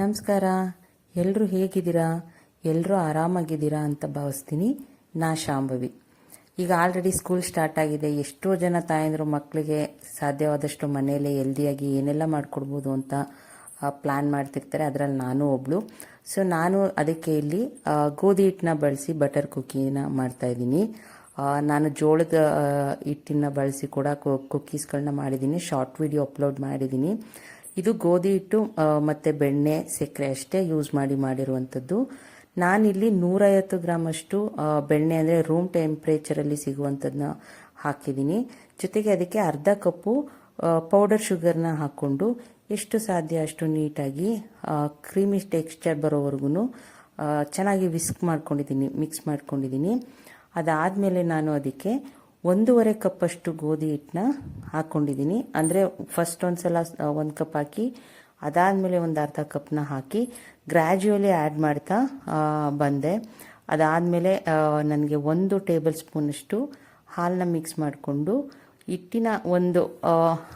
ನಮಸ್ಕಾರ. ಎಲ್ಲರೂ ಹೇಗಿದ್ದೀರಾ? ಎಲ್ಲರೂ ಆರಾಮಾಗಿದ್ದೀರಾ ಅಂತ ಭಾವಿಸ್ತೀನಿ. ನಾ ಶಾಂಭವಿ. ಈಗ ಆಲ್ರೆಡಿ ಸ್ಕೂಲ್ ಸ್ಟಾರ್ಟ್ ಆಗಿದೆ. ಎಷ್ಟೋ ಜನ ತಾಯಂದರು ಮಕ್ಕಳಿಗೆ ಸಾಧ್ಯವಾದಷ್ಟು ಮನೆಯಲ್ಲೇ ಹೆಲ್ದಿಯಾಗಿ ಏನೆಲ್ಲ ಮಾಡಿಕೊಡ್ಬೋದು ಅಂತ ಪ್ಲ್ಯಾನ್ ಮಾಡ್ತಿರ್ತಾರೆ. ಅದರಲ್ಲಿ ನಾನು ಒಬ್ಳು. ಸೊ ನಾನು ಅದಕ್ಕೆ ಇಲ್ಲಿ ಗೋಧಿ ಹಿಟ್ಟನ್ನ ಬಳಸಿ ಬಟರ್ ಕುಕ್ಕಿನ ಮಾಡ್ತಾ ಇದ್ದೀನಿ. ನಾನು ಜೋಳದ ಹಿಟ್ಟಿನ ಬಳಸಿ ಕೂಡ ಕುಕ್ಕೀಸ್ಗಳನ್ನ ಮಾಡಿದ್ದೀನಿ. ಶಾರ್ಟ್ ವಿಡಿಯೋ ಅಪ್ಲೋಡ್ ಮಾಡಿದ್ದೀನಿ. ಇದು ಗೋಧಿ ಹಿಟ್ಟು ಮತ್ತು ಬೆಣ್ಣೆ, ಸಕ್ಕರೆ ಅಷ್ಟೇ ಯೂಸ್ ಮಾಡಿ ಮಾಡಿರುವಂಥದ್ದು ನಾನಿಲ್ಲಿ ನೂರೈವತ್ತು ಗ್ರಾಮ್ ಅಷ್ಟು ಬೆಣ್ಣೆ ಅಂದರೆ ರೂಮ್ ಟೆಂಪ್ರೇಚರಲ್ಲಿ ಸಿಗುವಂಥದ್ದನ್ನ ಹಾಕಿದ್ದೀನಿ. ಜೊತೆಗೆ ಅದಕ್ಕೆ ಅರ್ಧ ಕಪ್ಪು ಪೌಡರ್ ಶುಗರ್ನ ಹಾಕ್ಕೊಂಡು ಎಷ್ಟು ಸಾಧ್ಯ ಅಷ್ಟು ನೀಟಾಗಿ ಕ್ರೀಮಿ ಟೆಕ್ಸ್ಚರ್ ಬರೋವರೆಗೂ ಚೆನ್ನಾಗಿ ವಿಸ್ಕ್ ಮಾಡ್ಕೊಂಡಿದ್ದೀನಿ ಮಿಕ್ಸ್ ಮಾಡ್ಕೊಂಡಿದ್ದೀನಿ. ಅದಾದಮೇಲೆ ನಾನು ಅದಕ್ಕೆ ಒಂದೂವರೆ ಕಪ್ಪಷ್ಟು ಗೋಧಿ ಹಿಟ್ಟನ್ನ ಹಾಕ್ಕೊಂಡಿದ್ದೀನಿ ಅಂದರೆ ಫಸ್ಟ್ ಒಂದ್ಸಲ ಒಂದು ಕಪ್ ಹಾಕಿ, ಅದಾದಮೇಲೆ ಒಂದು ಅರ್ಧ ಕಪ್ನ ಹಾಕಿ ಗ್ರ್ಯಾಜುಯಲಿ ಆ್ಯಡ್ ಮಾಡ್ತಾ ಬಂದೆ. ಅದಾದಮೇಲೆ ನನಗೆ ಒಂದು ಟೇಬಲ್ ಸ್ಪೂನಷ್ಟು ಹಾಲನ್ನ ಮಿಕ್ಸ್ ಮಾಡಿಕೊಂಡು, ಹಿಟ್ಟಿನ ಒಂದು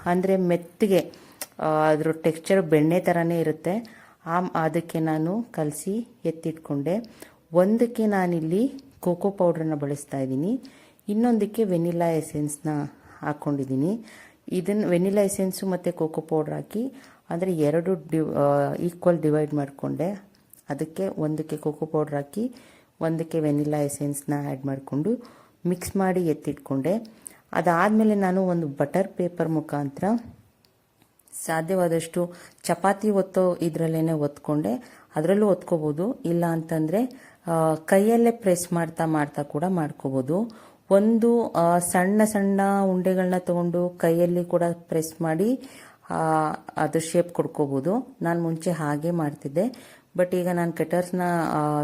ಅಂದರೆ ಮೆತ್ತಗೆ ಅದ್ರ ಟೆಕ್ಸ್ಚರ್ ಬೆಣ್ಣೆ ಥರನೇ ಇರುತ್ತೆ. ಆ, ಅದಕ್ಕೆ ನಾನು ಕಲಸಿ ಎತ್ತಿಟ್ಕೊಂಡೆ. ಒಂದಕ್ಕೆ ನಾನಿಲ್ಲಿ ಕೋಕೋ ಪೌಡ್ರನ್ನ ಬಳಸ್ತಾ ಇದ್ದೀನಿ. ಇನ್ನೊಂದಕ್ಕೆ ವೆನಿಲಾ ಎಸೆನ್ಸ್ನ ಹಾಕ್ಕೊಂಡಿದ್ದೀನಿ ಇದನ್ನು ವೆನಿಲಾ ಎಸೆನ್ಸು ಮತ್ತು ಕೋಕೋ ಪೌಡ್ರ್ ಹಾಕಿ, ಅಂದರೆ ಎರಡು ಡಿ ಈಕ್ವಲ್ ಡಿವೈಡ್ ಮಾಡಿಕೊಂಡೆ. ಅದಕ್ಕೆ ಒಂದಕ್ಕೆ ಕೋಕೋ ಪೌಡ್ರ್ ಹಾಕಿ, ಒಂದಕ್ಕೆ ವೆನಿಲಾ ಎಸೆನ್ಸ್ನ ಆ್ಯಡ್ ಮಾಡಿಕೊಂಡು ಮಿಕ್ಸ್ ಮಾಡಿ ಎತ್ತಿಟ್ಕೊಂಡೆ. ಅದಾದಮೇಲೆ ನಾನು ಒಂದು ಬಟರ್ ಪೇಪರ್ ಮುಖಾಂತರ ಸಾಧ್ಯವಾದಷ್ಟು ಚಪಾತಿ ಒತ್ತೋ ಇದರಲ್ಲೇ ಒತ್ಕೊಂಡೆ. ಅದರಲ್ಲೂ ಒತ್ಕೋಬೋದು. ಇಲ್ಲ ಅಂತಂದರೆ ಕೈಯಲ್ಲೇ ಪ್ರೆಸ್ ಮಾಡ್ತಾ ಮಾಡ್ತಾ ಕೂಡ ಮಾಡ್ಕೋಬೋದು. ಒಂದು ಸಣ್ಣ ಸಣ್ಣ ಉಂಡೆಗಳನ್ನ ತಗೊಂಡು ಕೈಯಲ್ಲಿ ಕೂಡ ಪ್ರೆಸ್ ಮಾಡಿ ಅದು ಶೇಪ್ ಕೊಡ್ಕೋಬೋದು. ನಾನು ಮುಂಚೆ ಹಾಗೆ ಮಾಡ್ತಿದ್ದೆ. ಬಟ್ ಈಗ ನಾನು ಕಟರ್ಸ್ನ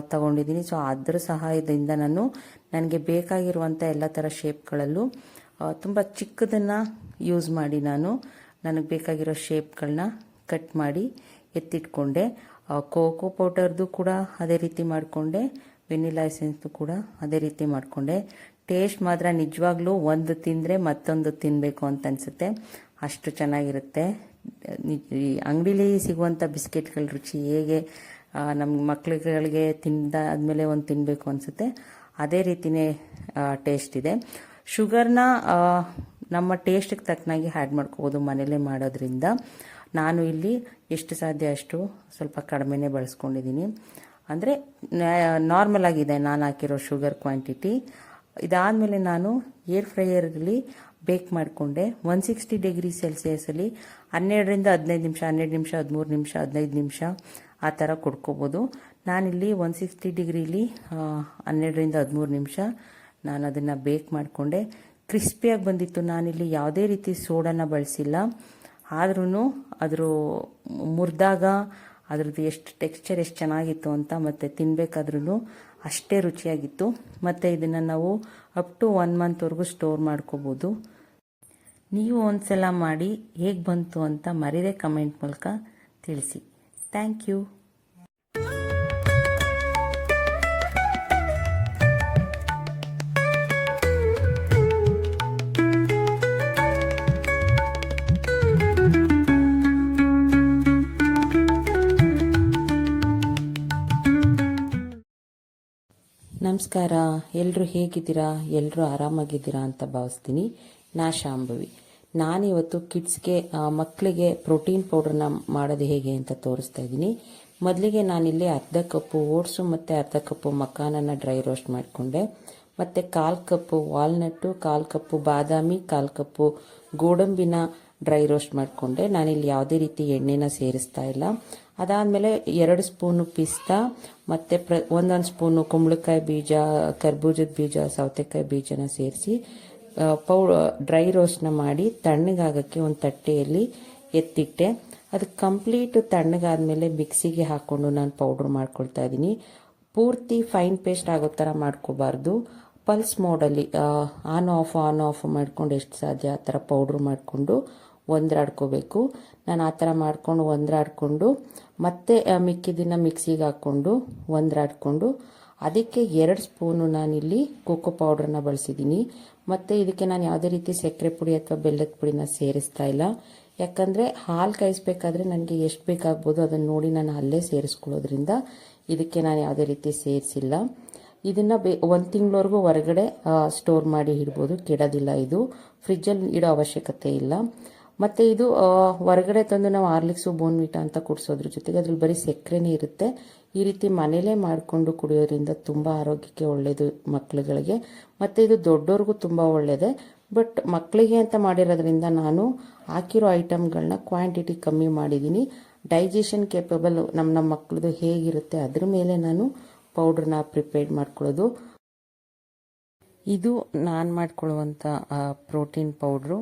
ತಗೊಂಡಿದ್ದೀನಿ. ಸೊ, ಅದ್ರ ಸಹಾಯದಿಂದ ನಾನು ನನಗೆ ಬೇಕಾಗಿರುವಂಥ ಎಲ್ಲ ಥರ ಶೇಪ್ಗಳಲ್ಲೂ ತುಂಬ ಚಿಕ್ಕದನ್ನು ಯೂಸ್ ಮಾಡಿ ನಾನು. ನನಗೆ ಬೇಕಾಗಿರೋ ಶೇಪ್ಗಳನ್ನ ಕಟ್ ಮಾಡಿ ಎತ್ತಿಟ್ಕೊಂಡೆ. ಕೋಕೋ ಪೌಡರ್ದು ಕೂಡ ಅದೇ ರೀತಿ ಮಾಡಿಕೊಂಡೆ. ವೆನಿಲಾ ಎಸೆನ್ಸ್ದು ಕೂಡ ಅದೇ ರೀತಿ ಮಾಡಿಕೊಂಡೆ. ಟೇಸ್ಟ್ ಮಾತ್ರ ನಿಜವಾಗ್ಲೂ ಒಂದು ತಿಂದರೆ ಮತ್ತೊಂದು ತಿನ್ನಬೇಕು ಅಂತ ಅನಿಸುತ್ತೆ. ಅಷ್ಟು ಚೆನ್ನಾಗಿರುತ್ತೆ. ಈ ಅಂಗಡಿಲಿ ಸಿಗುವಂಥ ಬಿಸ್ಕೆಟ್ಗಳ ರುಚಿ ಹೇಗೆ ನಮ್ಮ ಮಕ್ಳುಗಳಿಗೆ ತಿಂದಾದ್ಮೇಲೆ ಒಂದು ತಿನ್ನಬೇಕು ಅನಿಸುತ್ತೆ. ಅದೇ ರೀತಿನೇ ಟೇಸ್ಟ್ ಇದೆ. ಶುಗರ್ನ ನಮ್ಮ ಟೇಸ್ಟಿಗೆ ತಕ್ಕನಾಗಿ ಆ್ಯಡ್ ಮಾಡ್ಕೋಬೋದು ಮನೇಲೇ ಮಾಡೋದ್ರಿಂದ. ನಾನು ಇಲ್ಲಿ ಎಷ್ಟು ಸಾಧ್ಯ ಅಷ್ಟು ಸ್ವಲ್ಪ ಕಡಿಮೆನೇ ಬಳಸ್ಕೊಂಡಿದ್ದೀನಿ. ಅಂದರೆ ನಾರ್ಮಲ್ ಆಗಿದೆ. ನಾನು ಹಾಕಿರೋ ಶುಗರ್ ಕ್ವಾಂಟಿಟಿ. ಇದಾದಮೇಲೆ ನಾನು ಏರ್ ಫ್ರೈಯರಲ್ಲಿ ಬೇಕ್ ಮಾಡಿಕೊಂಡೆ. ಒನ್ ಸಿಕ್ಸ್ಟಿ ಡಿಗ್ರಿ ಸೆಲ್ಸಿಯಸ್ಸಲ್ಲಿ ಹನ್ನೆರಡರಿಂದ ಹದಿನೈದು ನಿಮಿಷ, ಹನ್ನೆರಡು ನಿಮಿಷ, ಹದಿಮೂರು ನಿಮಿಷ, ಹದಿನೈದು ನಿಮಿಷ ಆ ಥರ ಕೊಡ್ಕೋಬೋದು. ನಾನಿಲ್ಲಿ ಒನ್ ಸಿಕ್ಸ್ಟಿ ಡಿಗ್ರಿಲಿ ಹನ್ನೆರಡರಿಂದ ಹದಿಮೂರು ನಿಮಿಷ ನಾನು ಅದನ್ನು ಬೇಕ್ ಮಾಡಿಕೊಂಡೆ. ಕ್ರಿಸ್ಪಿಯಾಗಿ ಬಂದಿತ್ತು. ನಾನಿಲ್ಲಿ ಯಾವುದೇ ರೀತಿ ಸೋಡನ್ನು ಬಳಸಿಲ್ಲ. ಆದ್ರೂ ಅದ್ರ ಮುರಿದಾಗ ಅದ್ರದ್ದು ಎಷ್ಟು ಟೆಕ್ಸ್ಚರ್ ಎಷ್ಟು ಚೆನ್ನಾಗಿತ್ತು ಅಂತ ಮತ್ತು ತಿನ್ಬೇಕಾದ್ರೂ ಅಷ್ಟೇ ರುಚಿಯಾಗಿತ್ತು. ಮತ್ತು ಇದನ್ನು ನಾವು ಅಪ್ ಟು ಒನ್ ಮಂತ್ವರೆಗೂ ಸ್ಟೋರ್ ಮಾಡ್ಕೋಬೋದು. ನೀವು ಒಂದ್ಸಲ ಮಾಡಿ ಹೇಗೆ ಬಂತು ಅಂತ ಮರಿದೇ ಕಮೆಂಟ್ ಮೂಲಕ ತಿಳಿಸಿ. ಥ್ಯಾಂಕ್ ಯು ನಮಸ್ಕಾರ. ಎಲ್ಲರೂ ಹೇಗಿದ್ದೀರಾ? ಎಲ್ಲರೂ ಆರಾಮಾಗಿದ್ದೀರಾ ಅಂತ ಭಾವಿಸ್ತೀನಿ. ನಾ ಶಾಂಭವಿ. ನಾನಿವತ್ತು ಕಿಡ್ಸ್ಗೆ ಮಕ್ಕಳಿಗೆ ಪ್ರೋಟೀನ್ ಪೌಡರ್ನ ಮಾಡೋದು ಹೇಗೆ ಅಂತ ತೋರಿಸ್ತಾ ಇದ್ದೀನಿ. ಮೊದಲಿಗೆ ನಾನಿಲ್ಲಿ ಅರ್ಧ ಕಪ್ಪು ಓಟ್ಸು ಮತ್ತು ಅರ್ಧ ಕಪ್ಪು ಮಕ್ಕಾನನ್ನ ಡ್ರೈ ರೋಸ್ಟ್ ಮಾಡಿಕೊಂಡೆ. ಮತ್ತು ಕಾಲು ಕಪ್ಪು ವಾಲ್ನಟ್ಟು, ಕಾಲು ಕಪ್ಪು ಬಾದಾಮಿ, ಕಾಲು ಕಪ್ಪು ಗೋಡಂಬಿನ ಡ್ರೈ ರೋಸ್ಟ್ ಮಾಡಿಕೊಂಡೆ. ನಾನಿಲ್ಲಿ ಯಾವುದೇ ರೀತಿ ಎಣ್ಣೆನ ಸೇರಿಸ್ತಾ ಇಲ್ಲ. ಅದಾದಮೇಲೆ ಎರಡು ಸ್ಪೂನು ಪಿಸ್ತಾ, ಮತ್ತು ಪ್ರ, ಒಂದೊಂದು ಸ್ಪೂನು ಕುಂಬಳಕಾಯಿ ಬೀಜ, ಕರ್ಬೂಜದ ಬೀಜ, ಸೌತೆಕಾಯಿ ಬೀಜನ ಸೇರಿಸಿ ಪೌ, ಡ್ರೈ ರೋಸ್ಟ್ನ ಮಾಡಿ ತಣ್ಣಗಾಗೋಕ್ಕೆ ಒಂದು ತಟ್ಟೆಯಲ್ಲಿ ಎತ್ತಿಟ್ಟೆ. ಅದು ಕಂಪ್ಲೀಟ್ ತಣ್ಣಗಾದಮೇಲೆ ಮಿಕ್ಸಿಗೆ ಹಾಕ್ಕೊಂಡು ನಾನು ಪೌಡ್ರ್ ಮಾಡ್ಕೊಳ್ತಾ ಇದ್ದೀನಿ. ಪೂರ್ತಿ ಫೈನ್ ಪೇಸ್ಟ್ ಆಗೋ ಥರ ಮಾಡ್ಕೋಬಾರ್ದು. ಪಲ್ಸ್ ಮೋಡಲ್ಲಿ ಆನ್ ಆಫ್ ಆನ್ ಆಫ್ ಮಾಡ್ಕೊಂಡು ಎಷ್ಟು ಸಾಧ್ಯ ಆ ಥರ ಪೌಡ್ರ್ ಮಾಡಿಕೊಂಡು ಒಂದ್ರಾಡ್ಕೋಬೇಕು. ನಾನು ಆ ಥರ ಮಾಡಿಕೊಂಡು ಒಂದ್ರಾಡ್ಕೊಂಡು, ಮತ್ತೆ ಮಿಕ್ಕಿದ್ದನ್ನು ಮಿಕ್ಸಿಗೆ ಹಾಕ್ಕೊಂಡು ಒಂದ್ರಾಡ್ಕೊಂಡು, ಅದಕ್ಕೆ ಎರಡು ಸ್ಪೂನು ನಾನಿಲ್ಲಿ ಕೋಕೋ ಪೌಡ್ರನ್ನ ಬಳಸಿದ್ದೀನಿ ಮತ್ತು ಇದಕ್ಕೆ ನಾನು ಯಾವುದೇ ರೀತಿ ಸಕ್ಕರೆ ಪುಡಿ ಅಥವಾ ಬೆಲ್ಲದ ಪುಡಿನ ಸೇರಿಸ್ತಾ ಇಲ್ಲ. ಯಾಕಂದರೆ ಹಾಲು ಕಾಯಿಸ್ಬೇಕಾದ್ರೆ ನನಗೆ ಎಷ್ಟು ಬೇಕಾಗ್ಬೋದು ಅದನ್ನು ನೋಡಿ ನಾನು ಅಲ್ಲೇ ಸೇರಿಸ್ಕೊಳ್ಳೋದ್ರಿಂದ ಇದಕ್ಕೆ ನಾನು ಯಾವುದೇ ರೀತಿ ಸೇರಿಸಿಲ್ಲ. ಇದನ್ನು ಬೇ, ಒಂದು ತಿಂಗಳವರೆಗೂ ಹೊರಗಡೆ ಸ್ಟೋರ್ ಮಾಡಿ ಇಡ್ಬೋದು. ಕೆಡೋದಿಲ್ಲ ಇದು. ಫ್ರಿಜ್ಜಲ್ಲಿ ಇಡೋ ಅವಶ್ಯಕತೆ ಇಲ್ಲ. ಮತ್ತು ಇದು ಹೊರಗಡೆ ತಂದು ನಾವು ಆರ್ಲಿಕ್ಸು ಬೋನ್ವಿಟ ಅಂತ ಕುಡಿಸೋದ್ರ ಜೊತೆಗೆ ಅದ್ರಲ್ಲಿ ಬರೀ ಸಕ್ಕರೆನೇ ಇರುತ್ತೆ. ಈ ರೀತಿ ಮನೇಲೇ ಮಾಡಿಕೊಂಡು ಕುಡಿಯೋದ್ರಿಂದ ತುಂಬ ಆರೋಗ್ಯಕ್ಕೆ ಒಳ್ಳೆಯದು ಮಕ್ಕಳುಗಳಿಗೆ ಮತ್ತು ಇದು ದೊಡ್ಡವ್ರಿಗೂ ತುಂಬ ಒಳ್ಳೆಯದೇ ಬಟ್ ಮಕ್ಕಳಿಗೆ ಅಂತ ಮಾಡಿರೋದ್ರಿಂದ ನಾನು ಹಾಕಿರೋ ಐಟಮ್ಗಳನ್ನ ಕ್ವಾಂಟಿಟಿ ಕಮ್ಮಿ ಮಾಡಿದ್ದೀನಿ. ಡೈಜೆಷನ್ ಕೇಪಬಲ್ ನಮ್ಮ ನಮ್ಮ ಮಕ್ಕಳದು ಹೇಗಿರುತ್ತೆ ಅದ್ರ ಮೇಲೆ ನಾನು ಪೌಡ್ರನ್ನ ಪ್ರಿಪೇರ್ ಮಾಡ್ಕೊಳ್ಳೋದು. ಇದು ನಾನು ಮಾಡ್ಕೊಳ್ಳುವಂಥ ಪ್ರೋಟೀನ್ ಪೌಡ್ರು.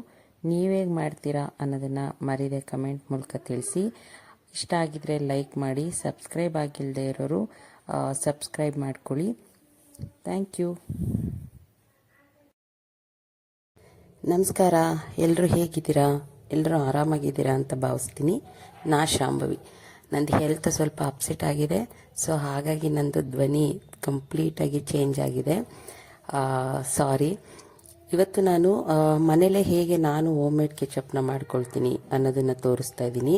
ನೀವೇಗೆ ಮಾಡ್ತೀರಾ ಅನ್ನೋದನ್ನು ಮರಿದೆ ಕಮೆಂಟ್ ಮೂಲಕ ತಿಳಿಸಿ. ಇಷ್ಟ ಆಗಿದ್ರೆ ಲೈಕ್ ಮಾಡಿ, ಸಬ್ಸ್ಕ್ರೈಬ್ ಆಗಿಲ್ಲದೆ ಇರೋರು ಸಬ್ಸ್ಕ್ರೈಬ್ ಮಾಡ್ಕೊಳ್ಳಿ. Thank you. ನಮಸ್ಕಾರ. ಎಲ್ಲರೂ ಹೇಗಿದ್ದೀರಾ? ಎಲ್ಲರೂ ಆರಾಮಾಗಿದ್ದೀರಾ ಅಂತ ಭಾವಿಸ್ತೀನಿ. ನಾ ಶಾಂಭವಿ. ನಂದು ಹೆಲ್ತ್ ಸ್ವಲ್ಪ ಅಪ್ಸೆಟ್ ಆಗಿದೆ. ಸೊ ಹಾಗಾಗಿ ನಂದು ಧ್ವನಿ ಕಂಪ್ಲೀಟಾಗಿ ಚೇಂಜ್ ಆಗಿದೆ. ಸಾರಿ ಇವತ್ತು ನಾನು ಮನೇಲೆ ಹೇಗೆ ನಾನು ಹೋಮ್ ಮೇಡ್ ಕೆಚಪ್ನ ಮಾಡ್ಕೊಳ್ತೀನಿ ಅನ್ನೋದನ್ನು ತೋರಿಸ್ತಾ ಇದ್ದೀನಿ.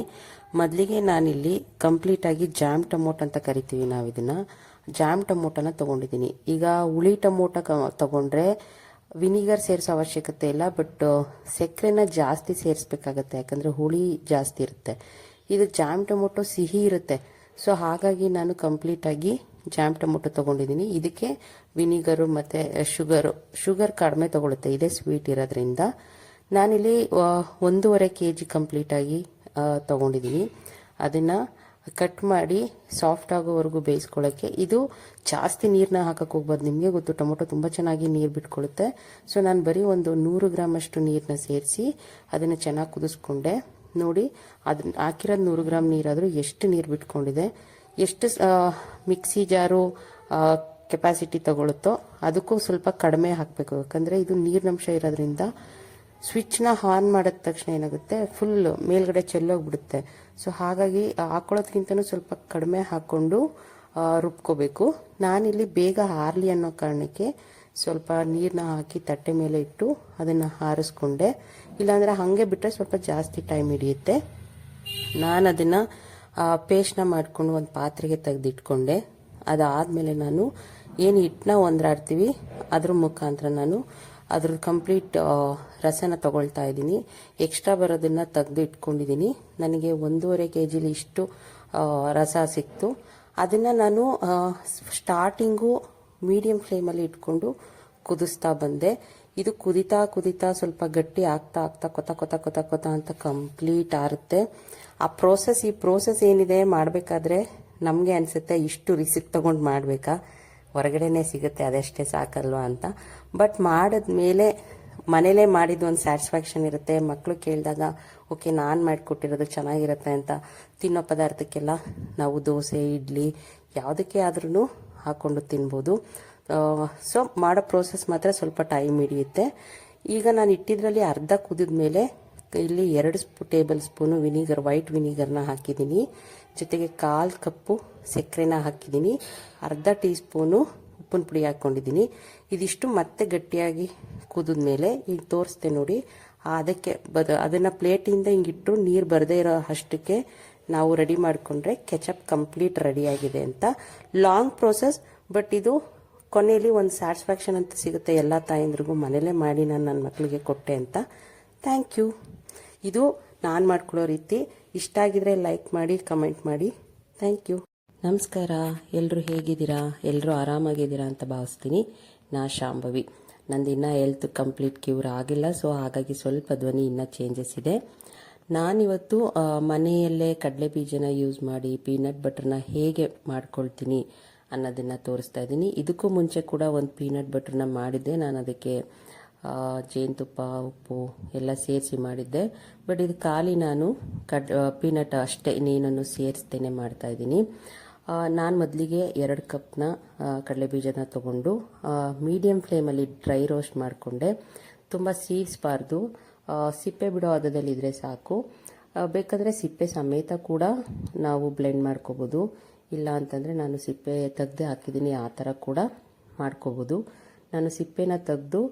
ಮೊದಲಿಗೆ ನಾನಿಲ್ಲಿ ಕಂಪ್ಲೀಟಾಗಿ ಜಾಮ್ ಟೊಮೊಟೊ ಅಂತ ಕರಿತೀವಿ ನಾವು ಇದನ್ನ ಜಾಮ್ ಟೊಮೊಟೊನ ತಗೊಂಡಿದ್ದೀನಿ. ಈಗ ಹುಳಿ ಟೊಮೊಟೊ ತಗೊಂಡ್ರೆ ವಿನಿಗರ್ ಸೇರಿಸೋ ಅವಶ್ಯಕತೆ ಇಲ್ಲ ಬಟ್ ಸಕ್ಕರೆನ ಜಾಸ್ತಿ ಸೇರಿಸ್ಬೇಕಾಗತ್ತೆ, ಯಾಕಂದರೆ ಹುಳಿ ಜಾಸ್ತಿ ಇರುತ್ತೆ. ಇದು ಜಾಮ್ ಟೊಮೊಟೊ ಸಿಹಿ ಇರುತ್ತೆ. ಸೊ ಹಾಗಾಗಿ ನಾನು ಕಂಪ್ಲೀಟಾಗಿ ಜಾಮ್ ಟೊಮೊಟೊ ತೊಗೊಂಡಿದ್ದೀನಿ. ಇದಕ್ಕೆ ವಿನಿಗರು ಮತ್ತು ಶುಗರು, ಶುಗರ್ ಕಡಿಮೆ ತಗೊಳುತ್ತೆ. ಇದೇ ಸ್ವೀಟ್ ಇರೋದ್ರಿಂದ. ನಾನಿಲ್ಲಿ ಒಂದೂವರೆ ಕೆ ಜಿ ಕಂಪ್ಲೀಟಾಗಿ ತೊಗೊಂಡಿದ್ದೀನಿ. ಅದನ್ನು ಕಟ್ ಮಾಡಿ ಸಾಫ್ಟ್ ಆಗೋವರೆಗೂ ಬೇಯಿಸ್ಕೊಳ್ಳೋಕ್ಕೆ. ಇದು ಜಾಸ್ತಿ ನೀರನ್ನ ಹಾಕಕ್ಕೆ ಹೋಗ್ಬೋದು ನಿಮಗೆ ಗೊತ್ತು, ಟೊಮೊಟೊ ತುಂಬ ಚೆನ್ನಾಗಿ ನೀರು ಬಿಟ್ಕೊಳ್ಳುತ್ತೆ ಸೊ, ನಾನು ಬರೀ ಒಂದು ನೂರು ಗ್ರಾಮಷ್ಟು ನೀರನ್ನ ಸೇರಿಸಿ ಅದನ್ನು ಚೆನ್ನಾಗಿ ಕುದಿಸ್ಕೊಂಡೆ. ನೋಡಿ ಅದನ್ನ ಹಾಕಿರೋದು ನೂರು ಗ್ರಾಮ್ ನೀರಾದರೂ ಎಷ್ಟು ನೀರು ಬಿಟ್ಕೊಂಡಿದೆ. ಎಷ್ಟು ಮಿಕ್ಸಿ ಜಾರು ಕೆಪಾಸಿಟಿ ತಗೊಳುತ್ತೋ ಅದಕ್ಕೂ ಸ್ವಲ್ಪ ಕಡಿಮೆ ಹಾಕಬೇಕು. ಯಾಕಂದರೆ ಇದು ನೀರಿನಂಶ ಇರೋದ್ರಿಂದ ಸ್ವಿಚ್ನ ಆನ್ ಮಾಡಿದ ತಕ್ಷಣ ಏನಾಗುತ್ತೆ, ಫುಲ್ ಮೇಲ್ಗಡೆ ಚೆಲ್ಲೋಗ್ಬಿಡುತ್ತೆ. ಸೊ, ಹಾಗಾಗಿ ಹಾಕೊಳ್ಳೋದ್ಕಿಂತನೂ ಸ್ವಲ್ಪ ಕಡಿಮೆ ಹಾಕ್ಕೊಂಡು ರುಬ್ಕೋಬೇಕು. ನಾನಿಲ್ಲಿ ಬೇಗ ಹಾರಲಿ ಅನ್ನೋ ಕಾರಣಕ್ಕೆ ಸ್ವಲ್ಪ ನೀರನ್ನ ಹಾಕಿ ತಟ್ಟೆ ಮೇಲೆ ಇಟ್ಟು ಅದನ್ನು ಹಾರಿಸ್ಕೊಂಡೆ ಇಲ್ಲಾಂದರೆ ಹಾಗೆ ಬಿಟ್ಟರೆ ಸ್ವಲ್ಪ ಜಾಸ್ತಿ ಟೈಮ್ ಹಿಡಿಯುತ್ತೆ. ನಾನು ಅದನ್ನು ಪೇಸ್ಟ್ನ ಮಾಡಿಕೊಂಡು ಒಂದು ಪಾತ್ರೆಗೆ ತೆಗೆದಿಟ್ಕೊಂಡೆ. ಅದಾದಮೇಲೆ ನಾನು ಏನು ಹಿಟ್ಟನ್ನ ಒಂದ್ರಾಡ್ತೀವಿ, ಅದ್ರ ಮುಖಾಂತರ ನಾನು ಅದ್ರ ಕಂಪ್ಲೀಟ್ ರಸನ ತಗೊಳ್ತಾ ಇದ್ದೀನಿ. ಎಕ್ಸ್ಟ್ರಾ ಬರೋದನ್ನು ತೆಗೆದು ಇಟ್ಕೊಂಡಿದ್ದೀನಿ ನನಗೆ ಒಂದೂವರೆ ಕೆ ಜಿಲಿ ಇಷ್ಟು ರಸ ಸಿಕ್ತು. ಅದನ್ನು ನಾನು ಸ್ಟಾರ್ಟಿಂಗು ಮೀಡಿಯಂ ಫ್ಲೇಮಲ್ಲಿ ಇಟ್ಕೊಂಡು ಕುದಿಸ್ತಾ ಬಂದೆ. ಇದು ಕುದಿತಾ ಕುದಿತಾ ಸ್ವಲ್ಪ ಗಟ್ಟಿ ಆಗ್ತಾ ಆಗ್ತಾ ಕೊತ ಕೊತ ಕೊತ ಕೊತ ಅಂತ ಕಂಪ್ಲೀಟ್ ಆರುತ್ತೆ. ಆ ಪ್ರೋಸೆಸ್ ಈ ಪ್ರೋಸೆಸ್ ಏನಿದೆ ಮಾಡಬೇಕಾದ್ರೆ ನಮಗೆ ಅನಿಸುತ್ತೆ ಇಷ್ಟು ರಿಸಿಪ್ಟ್ ತಗೊಂಡು ಮಾಡಬೇಕಾ? ಹೊರಗಡೆನೇ ಸಿಗುತ್ತೆ, ಅದಷ್ಟೇ ಸಾಕಲ್ವಾ ಅಂತ. ಬಟ್ ಮಾಡಿದ್ಮೇಲೆ ಮನೇಲೆ ಮಾಡಿದ್ದು ಒಂದು ಸ್ಯಾಟಿಸ್ಫ್ಯಾಕ್ಷನ್ ಇರುತ್ತೆ. ಮಕ್ಕಳು ಕೇಳಿದಾಗ, ಓಕೆ, ನಾನು ಮಾಡಿಕೊಟ್ಟಿರೋದು ಚೆನ್ನಾಗಿರುತ್ತೆ ಅಂತ ತಿನ್ನೋ ಪದಾರ್ಥಕ್ಕೆಲ್ಲ ನಾವು ದೋಸೆ, ಇಡ್ಲಿ ಯಾವುದಕ್ಕೆ ಆದ್ರೂ ಹಾಕ್ಕೊಂಡು ತಿನ್ಬೋದು. ಸೊ ಮಾಡೋ ಪ್ರೋಸೆಸ್ ಮಾತ್ರ ಸ್ವಲ್ಪ ಟೈಮ್ ಹಿಡಿಯುತ್ತೆ. ಈಗ ನಾನು ಇಟ್ಟಿದ್ರಲ್ಲಿ ಅರ್ಧ ಕುದಿದ ಮೇಲೆ ಇಲ್ಲಿ ಎರಡು ಟೇಬಲ್ ಸ್ಪೂನು ವಿನಿಗರ್, ವೈಟ್ ವಿನಿಗರ್ನ ಹಾಕಿದ್ದೀನಿ. ಜೊತೆಗೆ ಕಾಲು ಕಪ್ಪು ಸಕ್ಕರೆನ ಹಾಕಿದ್ದೀನಿ. ಅರ್ಧ ಟೀ ಸ್ಪೂನು ಉಪ್ಪಿನ ಪುಡಿ ಹಾಕ್ಕೊಂಡಿದ್ದೀನಿ. ಇದಿಷ್ಟು ಮತ್ತೆ ಗಟ್ಟಿಯಾಗಿ ಕುದಿದ ಮೇಲೆ ಈಗ ತೋರಿಸ್ತೆ ನೋಡಿ. ಅದಕ್ಕೆ ಬದ ಅದನ್ನು ಪ್ಲೇಟಿಂದ ಹಿಂಗಿಟ್ಟು ನೀರು ಬರದೇ ಇರೋ ಅಷ್ಟಕ್ಕೆ ನಾವು ರೆಡಿ ಮಾಡಿಕೊಂಡ್ರೆ ಕೆಚಪ್ ಕಂಪ್ಲೀಟ್ ರೆಡಿಯಾಗಿದೆ ಅಂತ. ಲಾಂಗ್ ಪ್ರೋಸೆಸ್, ಬಟ್ ಇದು ಕೊನೆಯಲ್ಲಿ ಒಂದು ಸ್ಯಾಟಿಸ್ಫ್ಯಾಕ್ಷನ್ ಅಂತ ಸಿಗುತ್ತೆ ಎಲ್ಲ ತಾಯಂದ್ರಿಗೂ ಮನೇಲೇ ಮಾಡಿ ನಾನು ನನ್ನ ಮಕ್ಕಳಿಗೆ ಕೊಟ್ಟೆ ಅಂತ. Thank you. ಇದು ನಾನು ಮಾಡ್ಕೊಳ್ಳೋ ರೀತಿ. ಇಷ್ಟ ಆಗಿದ್ರೆ ಲೈಕ್ ಮಾಡಿ ಕಮೆಂಟ್ ಮಾಡಿ. ಥ್ಯಾಂಕ್ ಯು ನಮಸ್ಕಾರ. ಎಲ್ಲರೂ ಹೇಗಿದ್ದೀರಾ? ಎಲ್ಲರೂ ಆರಾಮಾಗಿದ್ದೀರಾ ಅಂತ ಭಾವಿಸ್ತೀನಿ. ನಾ ಶಾಂಭವಿ. ನಂದು ಇನ್ನೂ ಹೆಲ್ತ್ ಕಂಪ್ಲೀಟ್ ಕ್ಯೂರ್ ಆಗಿಲ್ಲ ಸೊ ಹಾಗಾಗಿ ಸ್ವಲ್ಪ ಧ್ವನಿ ಇನ್ನೂ ಚೇಂಜಸ್ ಇದೆ. ನಾನಿವತ್ತು ಮನೆಯಲ್ಲೇ ಕಡಲೆ ಬೀಜನ ಯೂಸ್ ಮಾಡಿ ಪೀನಟ್ ಬಟರ್ನ ಹೇಗೆ ಮಾಡ್ಕೊಳ್ತೀನಿ ಅನ್ನೋದನ್ನು ತೋರಿಸ್ತಾ ಇದ್ದೀನಿ. ಇದಕ್ಕೂ ಮುಂಚೆ ಕೂಡ ಒಂದು ಪೀನಟ್ ಬಟರ್ನ ಮಾಡಿದ್ದೆ. ನಾನು ಅದಕ್ಕೆ ಜೇನುತುಪ್ಪ ಉಪ್ಪು ಎಲ್ಲ ಸೇರಿಸಿ ಮಾಡಿದ್ದೆ. ಬಟ್ ಇದು ಖಾಲಿ ನಾನು ಕಡ್ ಪೀನಟ್ ಅಷ್ಟೇ ಇನ್ನೇನನ್ನು ಸೇರಿಸ್ತೇನೆ ಮಾಡ್ತಾ ಇದ್ದೀನಿ. ನಾನು ಮೊದಲಿಗೆ ಎರಡು ಕಪ್ನ ಕಡಲೆ ಬೀಜನ ತಗೊಂಡು ಮೀಡಿಯಮ್ ಫ್ಲೇಮಲ್ಲಿ ಡ್ರೈ ರೋಸ್ಟ್ ಮಾಡಿಕೊಂಡೆ. ತುಂಬ ಸೀಸ್ಬಾರ್ದು ಸಿಪ್ಪೆ ಬಿಡೋ ಹದದಲ್ಲಿದ್ದರೆ ಸಾಕು. ಬೇಕಾದರೆ ಸಿಪ್ಪೆ ಸಮೇತ ಕೂಡ ನಾವು ಬ್ಲೆಂಡ್ ಮಾಡ್ಕೋಬೋದು. ಇಲ್ಲ ಅಂತಂದರೆ ನಾನು ಸಿಪ್ಪೆ ತೆಗ್ದು ಹಾಕಿದ್ದೀನಿ, ಆ ಥರ ಕೂಡ ಮಾಡ್ಕೋಬೋದು. ನಾನು ಸಿಪ್ಪೆನ ತೆಗೆದು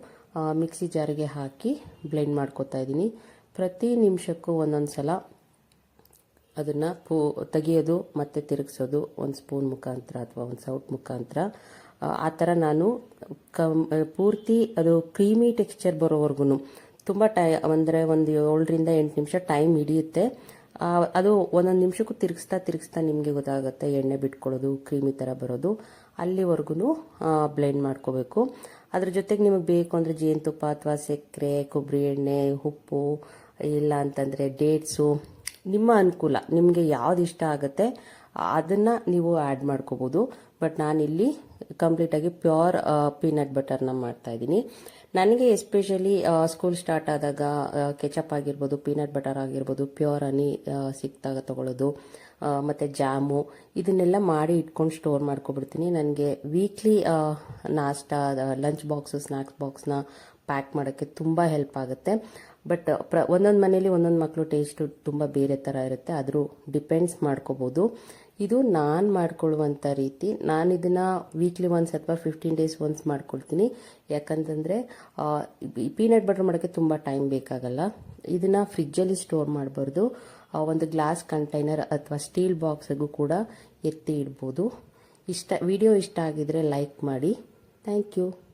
ಮಿಕ್ಸಿ ಜಾರಿಗೆ ಹಾಕಿ ಬ್ಲೆಂಡ್ ಮಾಡ್ಕೊತಾ ಇದ್ದೀನಿ. ಪ್ರತಿ ನಿಮಿಷಕ್ಕೂ ಒಂದೊಂದು ಸಲ ಅದನ್ನು ಪೂ ತೆಗೆಯೋದು ಮತ್ತು ತಿರುಗಿಸೋದು ಒಂದು ಸ್ಪೂನ್ ಮುಖಾಂತರ ಅಥವಾ ಒಂದು ಸೌಟ್ ಮುಖಾಂತರ. ಆ, ಥರ ನಾನು ಕಮ್ ಪೂರ್ತಿ ಅದು ಕ್ರೀಮಿ ಟೆಕ್ಸ್ಚರ್ ಬರೋವರೆಗೂ ತುಂಬ ಟೈ ಅಂದರೆ ಒಂದು ಏಳರಿಂದ ಎಂಟು ನಿಮಿಷ ಟೈಮ್ ಹಿಡಿಯುತ್ತೆ. ಅದು ಒಂದೊಂದು ನಿಮಿಷಕ್ಕೂ ತಿರುಗಿಸ್ತಾ ತಿರುಗಿಸ್ತಾ ನಿಮಗೆ ಗೊತ್ತಾಗುತ್ತೆ ಎಣ್ಣೆ ಬಿಟ್ಕೊಳ್ಳೋದು ಕ್ರೀಮಿ ಥರ ಬರೋದು. ಅಲ್ಲಿವರೆಗೂ ಬ್ಲೆಂಡ್ ಮಾಡ್ಕೋಬೇಕು. ಅದ್ರ ಜೊತೆಗೆ ನಿಮಗೆ ಬೇಕು ಅಂದರೆ ಜೇನುತುಪ್ಪ ಅಥವಾ ಸಕ್ಕರೆ, ಕೊಬ್ಬರಿ ಎಣ್ಣೆ, ಉಪ್ಪು, ಇಲ್ಲ ಅಂತಂದರೆ ಡೇಟ್ಸು ನಿಮ್ಮ ಅನುಕೂಲ, ನಿಮಗೆ ಯಾವ್ದು ಇಷ್ಟ ಆಗುತ್ತೆ, ಅದನ್ನು ನೀವು ಆ್ಯಡ್ ಮಾಡ್ಕೋಬೋದು. ಬಟ್ ನಾನಿಲ್ಲಿ ಕಂಪ್ಲೀಟಾಗಿ ಪ್ಯೂರ್ ಪೀನಟ್ ಬಟರ್ನ ಮಾಡ್ತಾ ಇದ್ದೀನಿ. ನನಗೆ ಎಸ್ಪೆಷಲಿ ಸ್ಕೂಲ್ ಸ್ಟಾರ್ಟ್ ಆದಾಗ ಕೆಚಪ್ ಆಗಿರ್ಬೋದು ಪೀನಟ್ ಬಟರ್ ಆಗಿರ್ಬೋದು ಪ್ಯೂರ್ ಹನಿ ಸಿಕ್ತಾಗ ತಗೊಳ್ಳೋದು. ಮತ್ತೆ ಜಾಮು ಇದನ್ನೆಲ್ಲ ಮಾಡಿ ಇಟ್ಕೊಂಡು ಸ್ಟೋರ್ ಮಾಡ್ಕೊಬಿಡ್ತೀನಿ. ನನಗೆ ವೀಕ್ಲಿ ನಾಷ್ಟ ಲಂಚ್ ಬಾಕ್ಸು ಸ್ನ್ಯಾಕ್ಸ್ ಬಾಕ್ಸ್ನ ಪ್ಯಾಕ್ ಮಾಡೋಕ್ಕೆ ತುಂಬ ಹೆಲ್ಪ್ ಆಗುತ್ತೆ. ಬಟ್ ಪ್ರ, ಒಂದೊಂದು ಮನೇಲಿ ಒಂದೊಂದು ಮಕ್ಕಳು ಟೇಸ್ಟು ತುಂಬ ಬೇರೆ ಥರ ಇರುತ್ತೆ. ಆದರೂ ಡಿಪೆಂಡ್ಸ್ ಮಾಡ್ಕೋಬೋದು. ಇದು ನಾನು ಮಾಡ್ಕೊಳ್ಳುವಂಥ ರೀತಿ. ನಾನು ಇದನ್ನು ವೀಕ್ಲಿ ಒನ್ಸ್ ಅಥವಾ ಫಿಫ್ಟೀನ್ ಡೇಸ್ ಒನ್ಸ್ ಮಾಡ್ಕೊಳ್ತೀನಿ. ಯಾಕಂತಂದರೆ ಪೀನಟ್ ಬಟರ್ ಮಾಡೋಕ್ಕೆ ತುಂಬ ಟೈಮ್ ಬೇಕಾಗಲ್ಲ. ಇದನ್ನು ಫ್ರಿಜ್ಜಲ್ಲಿ ಸ್ಟೋರ್ ಮಾಡಬಾರ್ದು. ಒಂದು ಗ್ಲಾಸ್ ಕಂಟೈನರ್ ಅಥವಾ ಸ್ಟೀಲ್ ಬಾಕ್ಸ್ಗೂ ಕೂಡ ಎತ್ತಿ ಇಡ್ಬೋದು. ಇಷ್ಟ, ವಿಡಿಯೋ ಇಷ್ಟ ಆಗಿದ್ರೆ ಲೈಕ್ ಮಾಡಿ. Thank you.